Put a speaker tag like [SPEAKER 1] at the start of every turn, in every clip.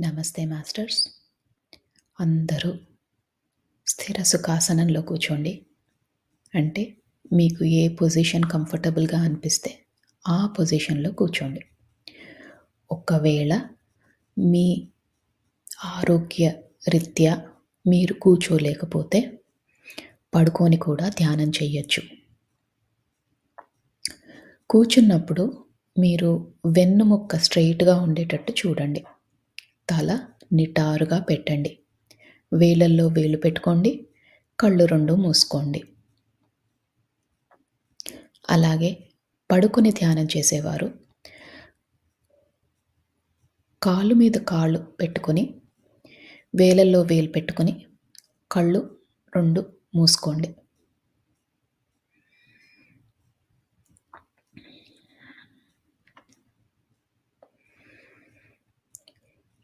[SPEAKER 1] నమస్తే మాస్టర్స్. అందరూ స్థిర సుఖాసనంలో కూర్చోండి. అంటే మీకు ఏ పొజిషన్ కంఫర్టబుల్గా అనిపిస్తే ఆ పొజిషన్లో కూర్చోండి. ఒకవేళ మీ ఆరోగ్య రీత్యా మీరు కూర్చోలేకపోతే పడుకొని కూడా ధ్యానం చేయొచ్చు. కూర్చున్నప్పుడు మీరు వెన్నుముక్క స్ట్రైట్గా ఉండేటట్టు చూడండి. తల నిటారుగా పెట్టండి. వేలల్లో వేలు పెట్టుకోండి. కళ్ళు రెండు మూసుకోండి. అలాగే పడుకుని ధ్యానం చేసేవారు. కాళ్ళు మీద కాళ్ళు పెట్టుకొని వేలల్లో వేలు పెట్టుకొని కళ్ళు రెండు మూసుకోండి.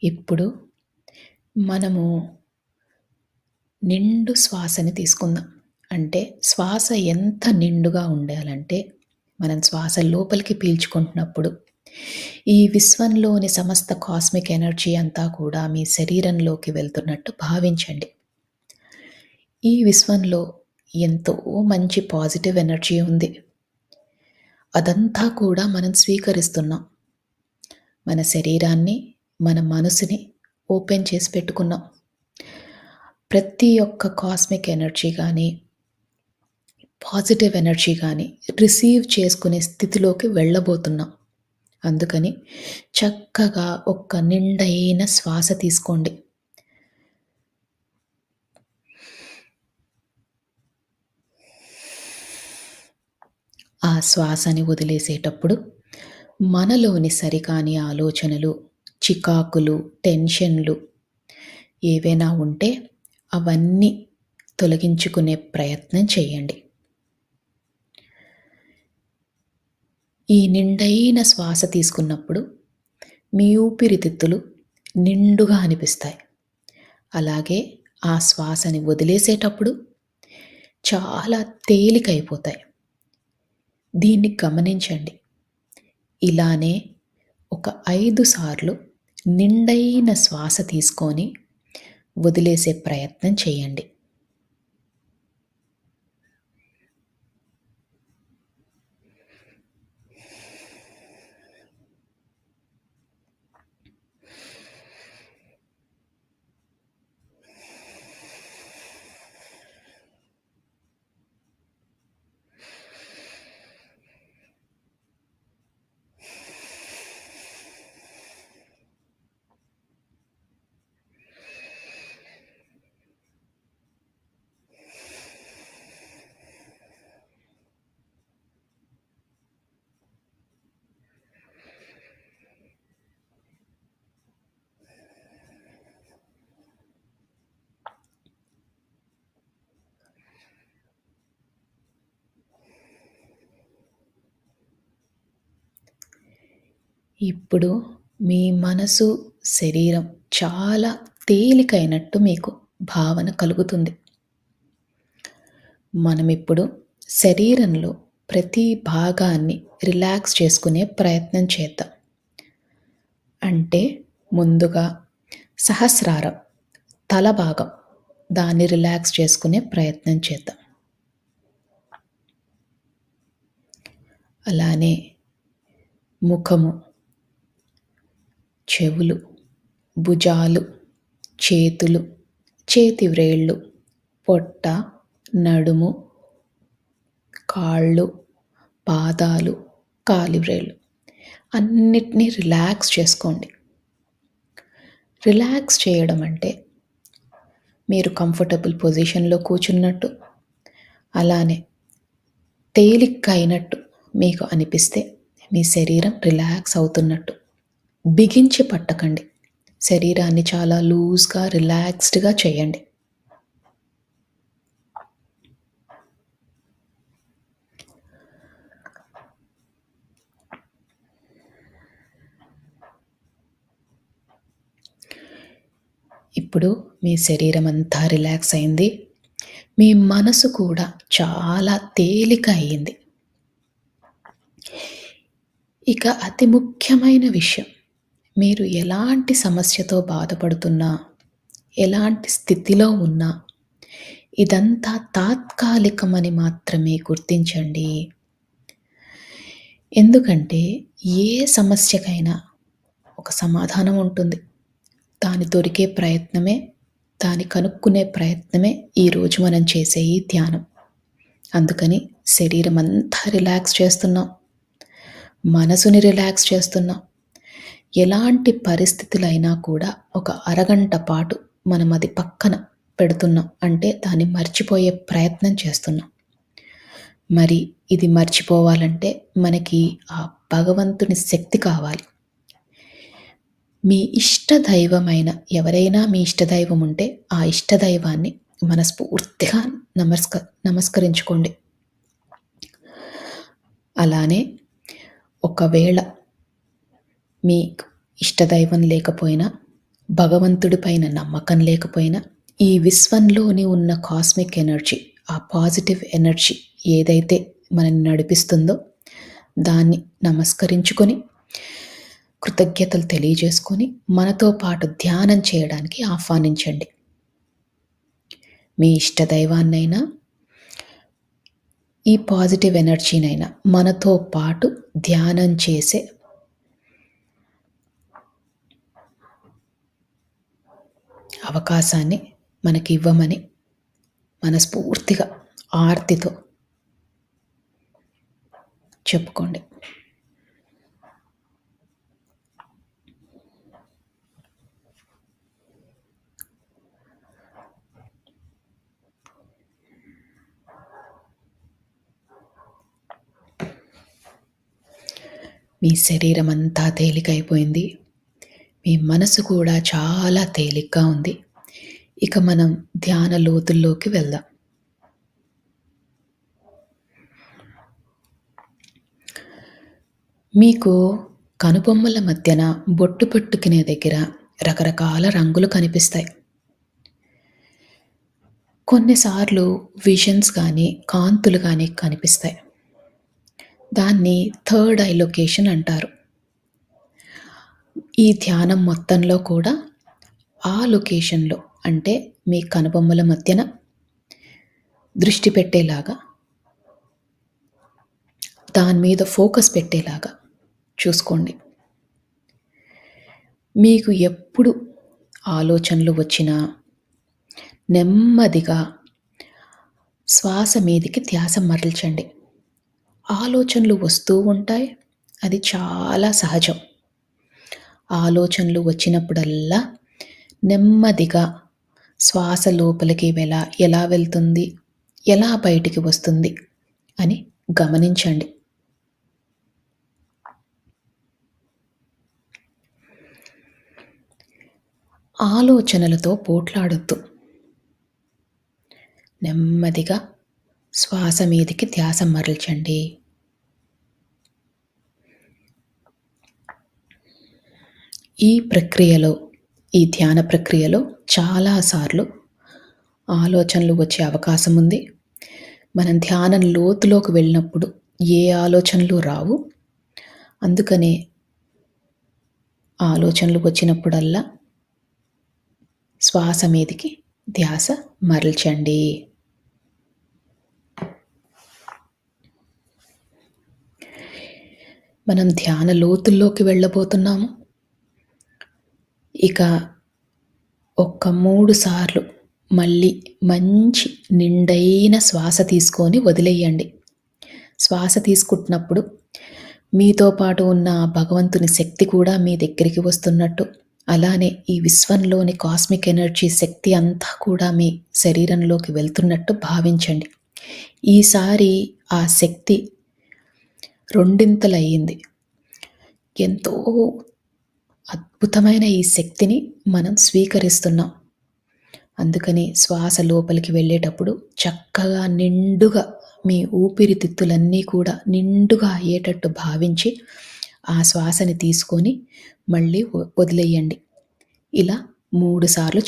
[SPEAKER 1] ఇప్పుడు మనము నిండు శ్వాసని తీసుకుందాం. అంటే శ్వాస ఎంత నిండుగా ఉండాలంటే మనం శ్వాస లోపలికి పీల్చుకుంటున్నప్పుడు ఈ విశ్వంలోని సమస్త కాస్మిక్ ఎనర్జీ అంతా కూడా మీ శరీరంలోకి వెళ్తున్నట్టు భావించండి. ఈ విశ్వంలో ఎంతో మంచి పాజిటివ్ ఎనర్జీ ఉంది. అదంతా కూడా మనం స్వీకరిస్తున్నాం. మన శరీరాన్ని మన మనసుని ఓపెన్ చేసి పెట్టుకున్నాం. ప్రతి ఒక్క కాస్మిక్ ఎనర్జీ కానీ పాజిటివ్ ఎనర్జీ కానీ రిసీవ్ చేసుకునే స్థితిలోకి వెళ్ళబోతున్నాం. అందుకని చక్కగా ఒక్క నిండైన శ్వాస తీసుకోండి. ఆ శ్వాసని వదిలేసేటప్పుడు మనలోని సరికాని ఆలోచనలు చికాకులు టెన్షన్లు ఏవైనా ఉంటే అవన్నీ తొలగించుకునే ప్రయత్నం చేయండి. ఈ నిండైన శ్వాస తీసుకున్నప్పుడు మీ ఊపిరితిత్తులు నిండుగా అనిపిస్తాయి. అలాగే ఆ శ్వాసని వదిలేసేటప్పుడు చాలా తేలికైపోతాయి. దీన్ని గమనించండి. ఇలానే ఒక ఐదు సార్లు నిండైన శ్వాస తీసుకొని వదిలేసే ప్రయత్నం చేయండి. ఇప్పుడు మీ మనసు శరీరం చాలా తేలికైనట్టు మీకు భావన కలుగుతుంది. మనం ఇప్పుడు శరీరంలో ప్రతి భాగాన్ని రిలాక్స్ చేసుకునే ప్రయత్నం చేద్దాం. అంటే ముందుగా సహస్రారం తల భాగం దాన్ని రిలాక్స్ చేసుకునే ప్రయత్నం చేద్దాం. అలానే ముఖము చెవులు భుజాలు చేతులు చేతి వ్రేళ్ళు పొట్ట నడుము కాళ్ళు పాదాలు కాలివ్రేళ్ళు. అన్నిటినీ రిలాక్స్ చేసుకోండి. రిలాక్స్ చేయడం అంటే మీరు కంఫర్టబుల్ పొజిషన్లో కూర్చున్నట్టు అలానే తేలిక అయినట్టు మీకు అనిపిస్తే మీ శరీరం రిలాక్స్ అవుతున్నట్టు. బిగించి పట్టకండి. శరీరాన్ని చాలా లూజ్గా రిలాక్స్డ్గా చేయండి. ఇప్పుడు మీ శరీరం అంతా రిలాక్స్ అయింది. మీ మనసు కూడా చాలా తేలిక అయింది ఇక అతి ముఖ్యమైన విషయం. మీరు ఎలాంటి సమస్యతో బాధపడుతున్నా ఎలాంటి స్థితిలో ఉన్నా ఇదంతా తాత్కాలికమని మాత్రమే గుర్తించండి. ఎందుకంటే ఏ సమస్యకైనా ఒక సమాధానం ఉంటుంది. దాని దొరికే ప్రయత్నమే దాన్ని కనుక్కునే ప్రయత్నమే ఈరోజు మనం చేసే ఈ ధ్యానం. అందుకని శరీరం అంతా రిలాక్స్ చేస్తున్నాం. మనసుని రిలాక్స్ చేస్తున్నాం. ఎలాంటి పరిస్థితులైనా కూడా ఒక అరగంట పాటు మనం అది పక్కన పెడుతున్నాం. అంటే దాన్ని మర్చిపోయే ప్రయత్నం చేస్తున్నాం. మరి ఇది మర్చిపోవాలంటే మనకి ఆ భగవంతుని శక్తి కావాలి. మీ ఇష్ట దైవమైన ఎవరైనా మీ ఇష్టదైవం ఉంటే ఆ ఇష్టదైవాన్ని మనస్ఫూర్తిగా నమస్క నమస్కరించుకోండి. అలానే ఒకవేళ మీ ఇష్టదైవం లేకపోయినా భగవంతుడి పైన నమ్మకం లేకపోయినా ఈ విశ్వంలోని ఉన్న కాస్మిక్ ఎనర్జీ ఆ పాజిటివ్ ఎనర్జీ ఏదైతే మనని నడిపిస్తుందో దాన్ని నమస్కరించుకొని కృతజ్ఞతలు తెలియజేసుకొని మనతో పాటు ధ్యానం చేయడానికి ఆహ్వానించండి. మీ ఇష్టదైవాన్నైనా ఈ పాజిటివ్ ఎనర్జీనైనా మనతో పాటు ధ్యానం చేసే అవకాశాన్ని మనకి ఇవ్వమని మనస్ఫూర్తిగా ఆర్తితో చెప్పుకోండి. మీ శరీరం అంతా తేలికైపోయింది. మీ మనసు కూడా చాలా తేలిగ్గా ఉంది. ఇక మనం ధ్యాన లోతుల్లోకి వెళ్దాం. మీకు కనుబొమ్మల మధ్యన బొట్టు పెట్టుకునే దగ్గర రకరకాల రంగులు కనిపిస్తాయి. కొన్నిసార్లు విజన్స్ కానీ కాంతులు కానీ కనిపిస్తాయి. దాన్ని థర్డ్ ఐ లొకేషన్ అంటారు. ఈ ధ్యానం మొత్తంలో కూడా ఆ లొకేషన్లో అంటే మీ కనుబొమ్మల మధ్యన దృష్టి పెట్టేలాగా దాని మీద ఫోకస్ పెట్టేలాగా చూసుకోండి. మీకు ఎప్పుడు ఆలోచనలు వచ్చినా నెమ్మదిగా శ్వాస మీదికి ధ్యాస మరల్చండి. ఆలోచనలు వస్తూ ఉంటాయి. అది చాలా సహజం. ఆలోచనలు వచ్చినప్పుడల్లా నెమ్మదిగా శ్వాస లోపలికి ఎలా ఎలా వెళ్తుంది ఎలా బయటికి వస్తుంది అని గమనించండి. ఆలోచనలతో పోట్లాడొద్దు. నెమ్మదిగా శ్వాస మీదికి ధ్యాస మరల్చండి. ఈ ప్రక్రియలో ఈ ధ్యాన ప్రక్రియలో చాలాసార్లు ఆలోచనలు వచ్చే అవకాశం ఉంది. మనం ధ్యానం లోతులోకి వెళ్ళినప్పుడు ఏ ఆలోచనలు రావు. అందుకనే ఆలోచనలు వచ్చినప్పుడల్లా శ్వాస మీదికి ధ్యాస మరల్చండి. మనం ధ్యాన లోతుల్లోకి వెళ్ళబోతున్నాము. ఇక ఒక్క మూడు సార్లు మళ్ళీ మంచి నిండైన శ్వాస తీసుకొని వదిలేయండి. శ్వాస తీసుకుంటున్నప్పుడు మీతో పాటు ఉన్న భగవంతుని శక్తి కూడా మీ దగ్గరికి వస్తున్నట్టు. అలానే ఈ విశ్వంలోని కాస్మిక్ ఎనర్జీ శక్తి అంతా కూడా మీ శరీరంలోకి వెళ్తున్నట్టు భావించండి. ఈసారి ఆ శక్తి రెండింతలయ్యింది. ఎంతో అద్భుతమైన ఈ శక్తిని మనం స్వీకరిస్తున్నాం. అందుకని శ్వాస లోపలికి వెళ్ళేటప్పుడు చక్కగా నిండుగా మీ ఊపిరితిత్తులన్నీ కూడా నిండుగా అయ్యేటట్టు భావించి ఆ శ్వాసని తీసుకొని మళ్ళీ వదిలేయండి. ఇలా మూడు సార్లు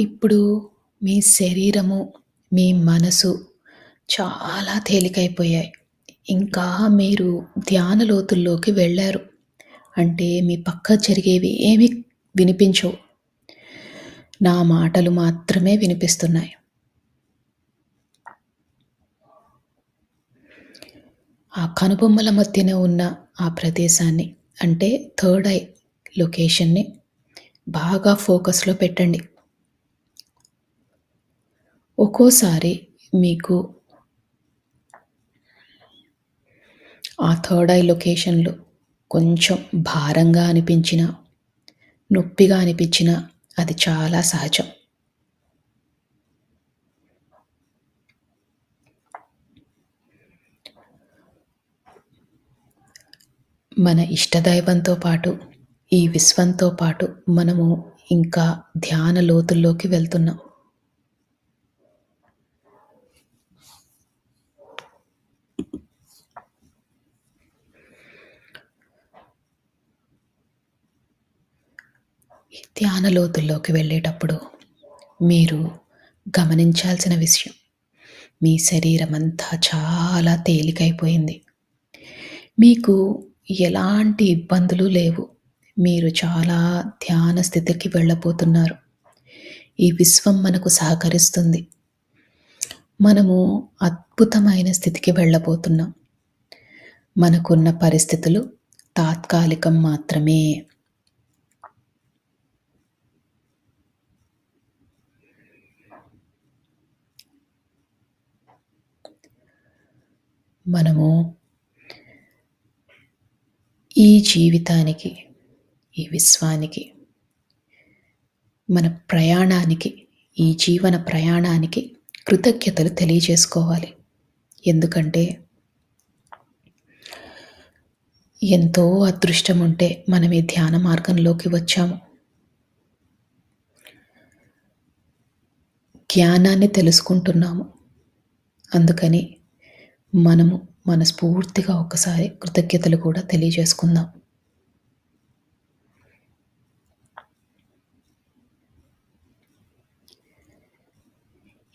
[SPEAKER 1] ఇప్పుడు మీ శరీరము మీ మనసు చాలా తేలికైపోయాయి. ఇంకా మీరు ధ్యాన లోతుల్లోకి వెళ్ళారు. అంటే మీ పక్క జరిగేవి ఏమి వినిపించవు. నా మాటలు మాత్రమే వినిపిస్తున్నాయి. ఆ కనుబొమ్మల మధ్యన ఉన్న ఆ ప్రదేశాన్ని అంటే థర్డ్ ఐ లొకేషన్ని బాగా ఫోకస్లో పెట్టండి. ఒక్కోసారి మీకు ఆ థర్డ్ ఐ లొకేషన్లో కొంచెం భారంగా అనిపించిన నొప్పిగా అనిపించిన అది చాలా సహజం. మన ఇష్టదైవంతో పాటు ఈ విశ్వంతో పాటు మనము ఇంకా ధ్యాన లోతుల్లోకి వెళ్తున్నాం ఈ ధ్యాన లోతుల్లోకి వెళ్ళేటప్పుడు మీరు గమనించాల్సిన విషయం మీ శరీరం అంతా చాలా తేలికైపోయింది. మీకు ఎలాంటి ఇబ్బందులు లేవు. మీరు చాలా ధ్యాన స్థితికి వెళ్ళబోతున్నారు. ఈ విశ్వం మనకు సహకరిస్తుంది. మనము అద్భుతమైన స్థితికి వెళ్ళబోతున్నాం. మనకున్న పరిస్థితులు తాత్కాలికం మాత్రమే. మనము ఈ జీవితానికి ఈ విశ్వానికి మన ప్రయాణానికి ఈ జీవన ప్రయాణానికి కృతజ్ఞతలు తెలియజేసుకోవాలి. ఎందుకంటే ఎంతో అదృష్టం ఉంటే మనం ఈ ధ్యాన మార్గంలోకి వచ్చాము. జ్ఞానాన్ని తెలుసుకుంటున్నాము. అందుకని మనము మనస్ఫూర్తిగా ఒకసారి కృతజ్ఞతలు కూడా తెలియజేసుకుందాం.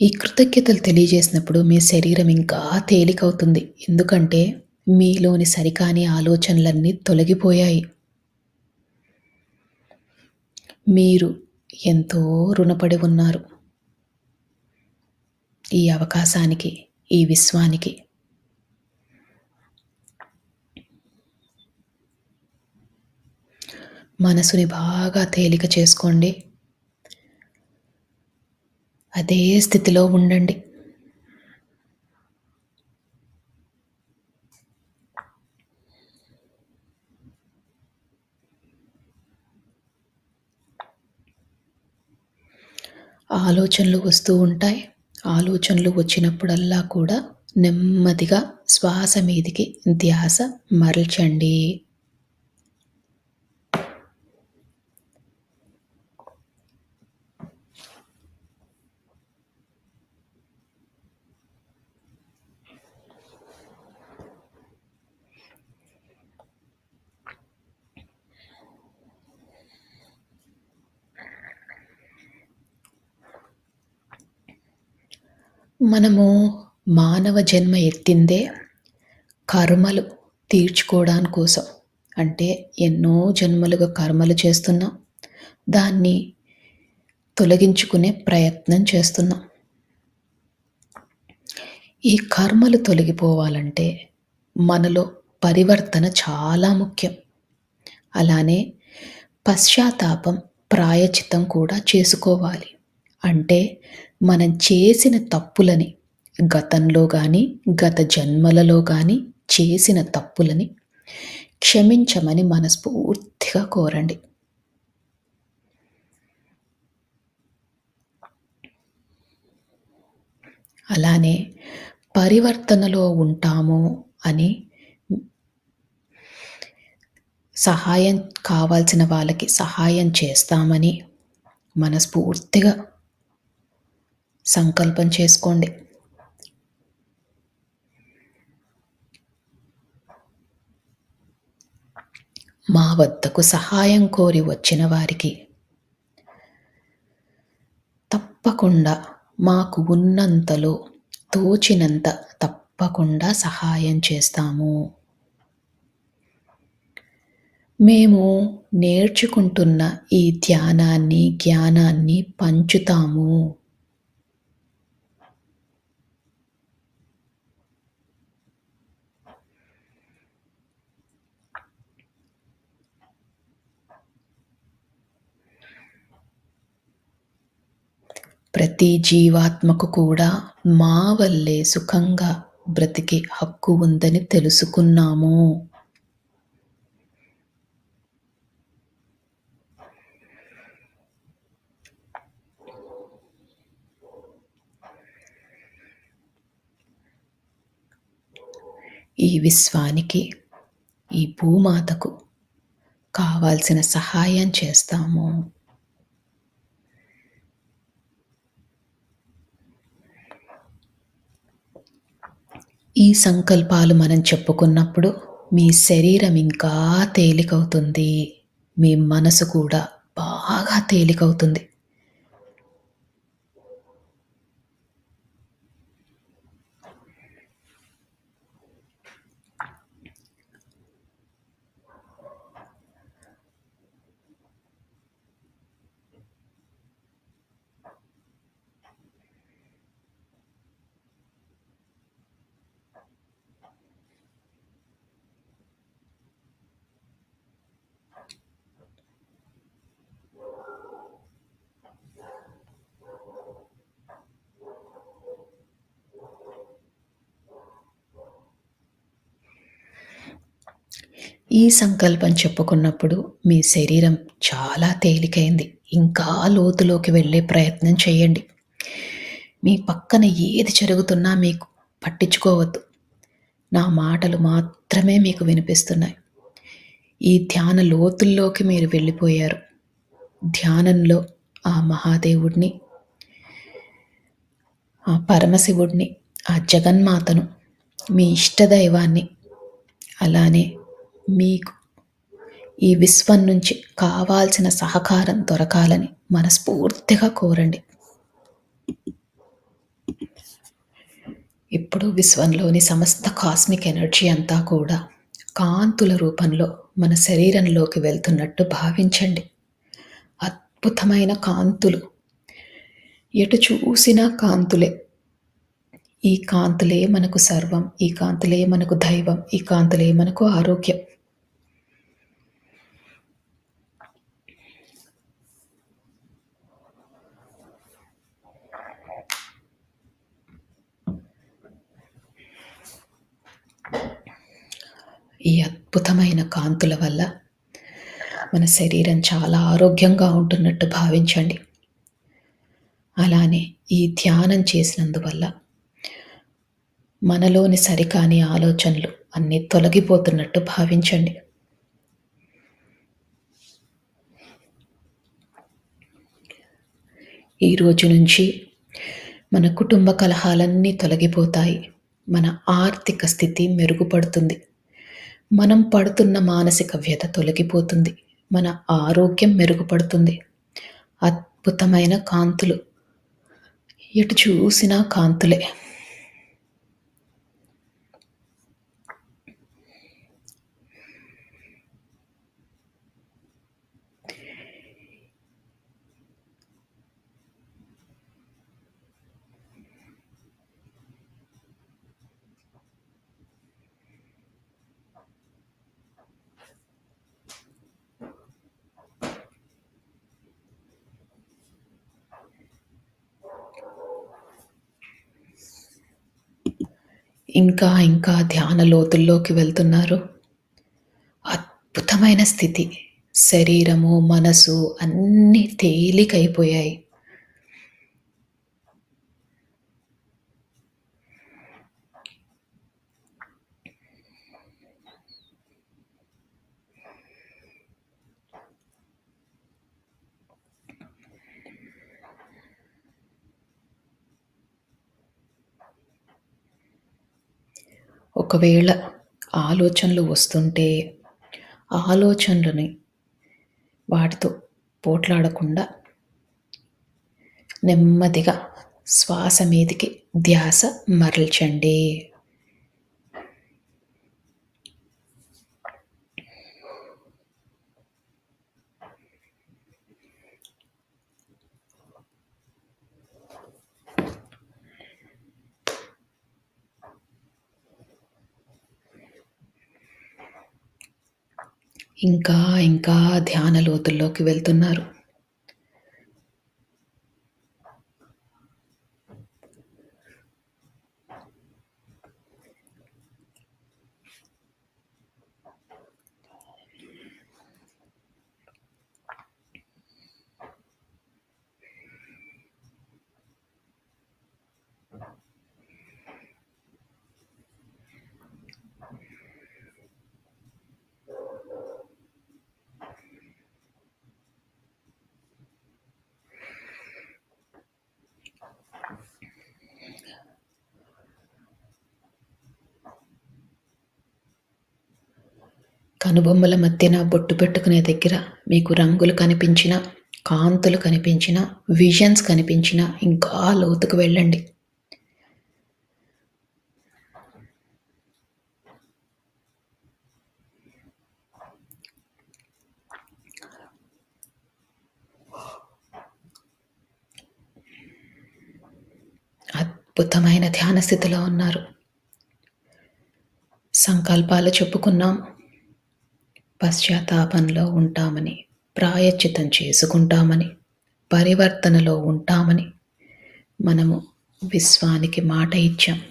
[SPEAKER 1] ఈ కృతజ్ఞతలు తెలియజేసినప్పుడు మీ శరీరం ఇంకా తేలికవుతుంది. ఎందుకంటే మీలోని సరికాని ఆలోచనలన్నీ తొలగిపోయాయి. మీరు ఎంతో రుణపడి ఉన్నారు. ఈ అవకాశానికి ఈ విశ్వానికి మనసుని బాగా తేలిక చేసుకోండి. అదే స్థితిలో ఉండండి. ఆలోచనలు వస్తూ ఉంటాయి. ఆలోచనలు వచ్చినప్పుడల్లా కూడా నెమ్మదిగా శ్వాస మీదికి ధ్యాస మరల్చండి. మనము మానవ జన్మ ఎత్తిందే కర్మలు తీర్చుకోవడాని కోసం. అంటే ఎన్నో జన్మలుగా కర్మలు చేస్తున్నాం. దాన్ని తొలగించుకునే ప్రయత్నం చేస్తున్నాం. ఈ కర్మలు తొలగిపోవాలంటే మనలో పరివర్తన చాలా ముఖ్యం. అలానే పశ్చాత్తాపం ప్రాయచితం కూడా చేసుకోవాలి. అంటే మనం చేసిన తప్పులని గతంలో కానీ గత జన్మలలో కానీ చేసిన తప్పులని క్షమించమని మనస్ఫూర్తిగా కోరండి. అలానే పరివర్తనలో ఉంటాము అని సహాయం కావాల్సిన వాళ్ళకి సహాయం చేస్తామని మనస్ఫూర్తిగా సంకల్పం చేసుకోండి. మా వద్దకు సహాయం కోరి వచ్చిన వారికి తప్పకుండా మాకు ఉన్నంతలో తోచినంత తప్పకుండా సహాయం చేస్తాము. మేము నేర్చుకుంటున్న ఈ ధ్యానాన్ని జ్ఞానాన్ని పంచుతాము. ప్రతి జీవాత్మకు కూడా మా వల్లే సుఖంగా బ్రతికే హక్కు ఉందని తెలుసుకున్నాము. ఈ విశ్వానికి ఈ భూమాతకు కావాల్సిన సహాయం చేస్తాము. ఈ సంకల్పాలు మనం చెప్పుకున్నప్పుడు మీ శరీరం ఇంకా తేలికవుతుంది. మీ మనసు కూడా బాగా తేలికవుతుంది. ఈ సంకల్పం చెప్పుకున్నప్పుడు మీ శరీరం చాలా తేలికైంది. ఇంకా లోతులోకి వెళ్ళే ప్రయత్నం చేయండి. మీ పక్కన ఏది జరుగుతున్నా మీకు పట్టించుకోవద్దు. నా మాటలు మాత్రమే మీకు వినిపిస్తున్నాయి. ఈ ధ్యాన లోతుల్లోకి మీరు వెళ్ళిపోయారు. ధ్యానంలో ఆ మహాదేవుడిని ఆ పరమశివుడిని ఆ జగన్మాతను మీ ఇష్టదైవాన్ని అలానే మీకు ఈ విశ్వం నుంచి కావాల్సిన సహకారం దొరకాలని మనస్ఫూర్తిగా కోరండి. ఇప్పుడు విశ్వంలోని సమస్త కాస్మిక్ ఎనర్జీ అంతా కూడా కాంతుల రూపంలో మన శరీరంలోకి వెళ్తున్నట్టు భావించండి. అద్భుతమైన కాంతులు. ఎటు చూసినా కాంతులే. ఈ కాంతులే మనకు సర్వం ఈ కాంతులే మనకు దైవం ఈ కాంతులే మనకు ఆరోగ్యం. ఈ అద్భుతమైన కాంతుల వల్ల మన శరీరం చాలా ఆరోగ్యంగా ఉంటున్నట్టు భావించండి. అలానే ఈ ధ్యానం చేసినందువల్ల మనలోని సరికాని ఆలోచనలు అన్నీ తొలగిపోతున్నట్టు భావించండి. ఈ రోజు నుంచి మన కుటుంబ కలహాలన్నీ తొలగిపోతాయి. మన ఆర్థిక స్థితి మెరుగుపడుతుంది. మనం పడుతున్న మానసిక వ్యత తొలగిపోతుంది. మన ఆరోగ్యం మెరుగుపడుతుంది. అద్భుతమైన కాంతులు. ఎటు చూసినా కాంతులే. ఇంకా ఇంకా ధ్యాన లోతుల్లోకి వెళ్తున్నారు. అద్భుతమైన స్థితి. శరీరము మనసు అన్నీ తేలికైపోయాయి. ఒకవేళ ఆలోచనలు వస్తుంటే ఆలోచనలని వాటితో పోట్లాడకుండా నెమ్మదిగా శ్వాస మీదికి ధ్యాస మరల్చండి. ఇంకా ఇంకా ధ్యాన లోతుల్లోకి వెళ్తున్నారు. కనుబొమ్మల మధ్యన బొట్టు పెట్టుకునే దగ్గర మీకు రంగులు కనిపించిన కాంతులు కనిపించిన విజన్స్ కనిపించిన ఇంకా లోతుకు వెళ్ళండి. అద్భుతమైన ధ్యాన స్థితిలో ఉన్నారు. సంకల్పాలు చెప్పుకున్నాం. పశ్చాత్తాపంలో ఉంటామని ప్రాయశ్చితం చేసుకుంటామని పరివర్తనలో ఉంటామని మనము విశ్వానికి మాట ఇచ్చాం.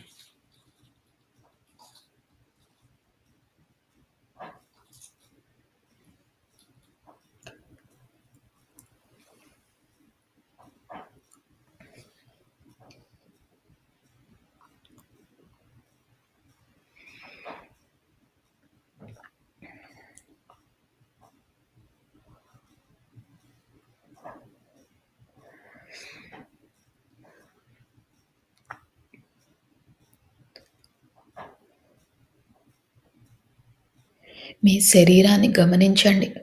[SPEAKER 1] మీ శరీరాన్ని గమనించండి.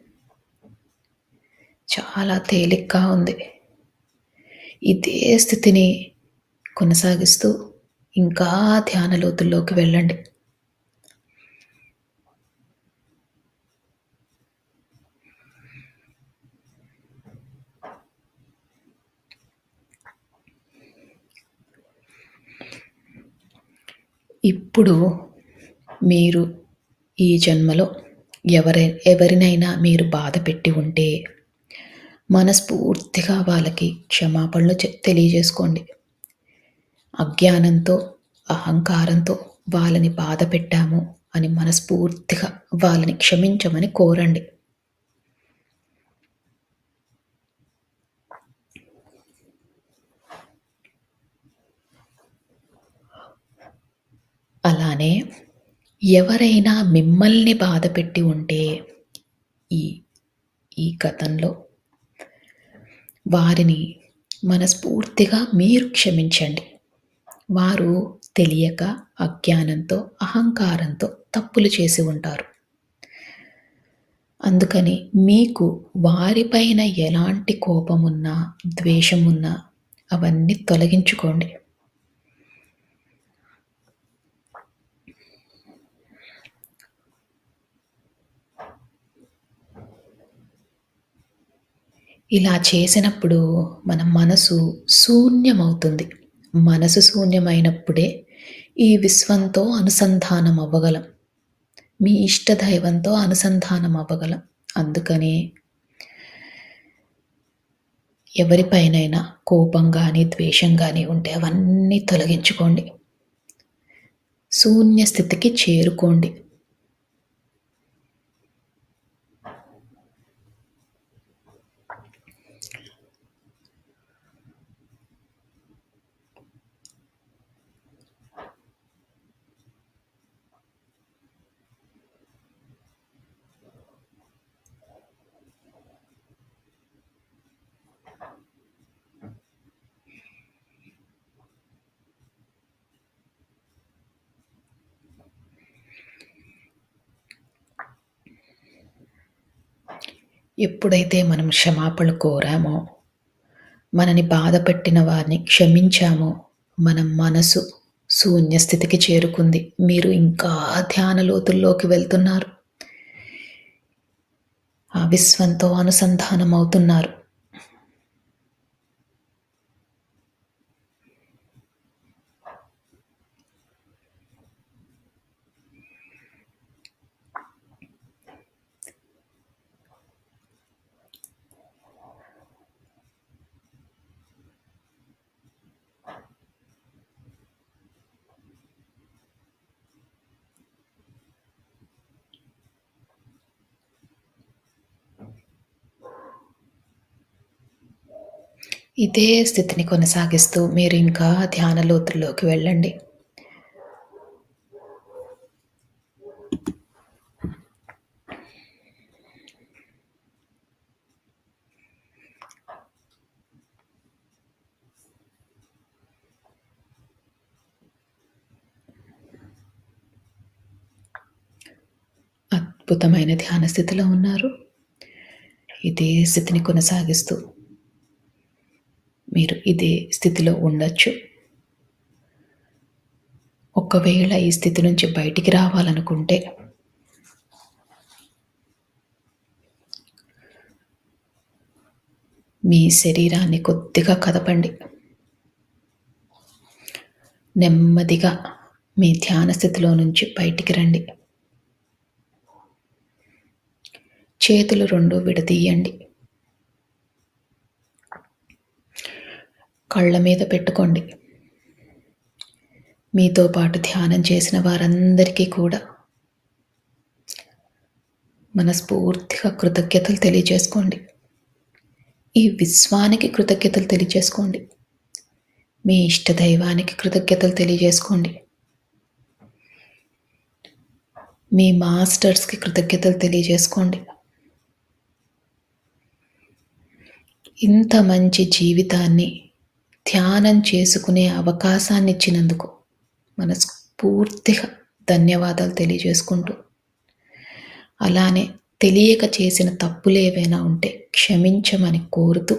[SPEAKER 1] చాలా తేలిగ్గా ఉంది. ఇదే స్థితిని కొనసాగిస్తూ ఇంకా ధ్యాన లోతుల్లోకి వెళ్ళండి. ఇప్పుడు మీరు ఈ జన్మలో ఎవరై ఎవరినైనా మీరు బాధ పెట్టి ఉంటే మనస్ఫూర్తిగా వాళ్ళకి క్షమాపణలు తెలియజేసుకోండి. అజ్ఞానంతో అహంకారంతో వాళ్ళని బాధ పెట్టాము అని మనస్ఫూర్తిగా వాళ్ళని క్షమించమని కోరండి అలానే ఎవరైనా మిమ్మల్ని బాధపెట్టి ఉంటే ఈ ఈ కథంలో వారిని మనస్ఫూర్తిగా మీరు క్షమించండి. వారు తెలియక అజ్ఞానంతో అహంకారంతో తప్పులు చేసి ఉంటారు. అందుకని మీకు వారిపైన ఎలాంటి కోపమున్నా ద్వేషమున్నా అవన్నీ తొలగించుకోండి. ఇలా చేసినప్పుడు మన మనసు శూన్యమవుతుంది. మనసు శూన్యమైనప్పుడే ఈ విశ్వంతో అనుసంధానం అవ్వగలం. మీ ఇష్టదైవంతో అనుసంధానం అవ్వగలం. అందుకని ఎవరిపైనైనా కోపం కానీ ద్వేషం కానీ ఉంటే అవన్నీ తొలగించుకోండి. శూన్య స్థితికి చేరుకోండి. ఎప్పుడైతే మనం క్షమాపణ కోరామో మనని బాధపెట్టిన వారిని క్షమించామో మన మనసు శూన్యస్థితికి చేరుకుంది. మీరు ఇంకా ధ్యాన లోతుల్లోకి వెళ్తున్నారు. ఆ విశ్వంతో అనుసంధానం అవుతున్నారు ఇదే స్థితిని కొనసాగిస్తూ మీరు ఇంకా ధ్యాన లోతుల్లోకి వెళ్ళండి. అద్భుతమైన ధ్యాన స్థితిలో ఉన్నారు. ఇదే స్థితిని కొనసాగిస్తూ మీరు ఇదే స్థితిలో ఉండొచ్చు. ఒకవేళ ఈ స్థితి నుంచి బయటికి రావాలనుకుంటే మీ శరీరాన్ని కొద్దిగా కదపండి. నెమ్మదిగా మీ ధ్యాన స్థితిలో నుంచి బయటికి రండి. చేతులు రెండు విడదీయండి. కళ్ళ మీద పెట్టుకోండి. మీతో పాటు ధ్యానం చేసిన వారందరికీ కూడా మనస్ఫూర్తిగా కృతజ్ఞతలు తెలియజేసుకోండి. ఈ విశ్వానికి కృతజ్ఞతలు తెలియజేసుకోండి. మీ ఇష్ట దైవానికి కృతజ్ఞతలు తెలియజేసుకోండి. మీ మాస్టర్స్కి కృతజ్ఞతలు తెలియజేసుకోండి. ఇంత మంచి జీవితాన్ని ధ్యానం చేసుకునే అవకాశాన్ని ఇచ్చినందుకు మనస్ఫూర్తిగా ధన్యవాదాలు తెలియజేసుకుంటూ. అలానే తెలియక చేసిన తప్పులు ఏవైనా ఉంటే క్షమించమని కోరుతూ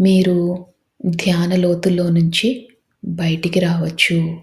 [SPEAKER 1] మీరు ధ్యాన లోతుల్లో నుంచి బయటికి రావచ్చు.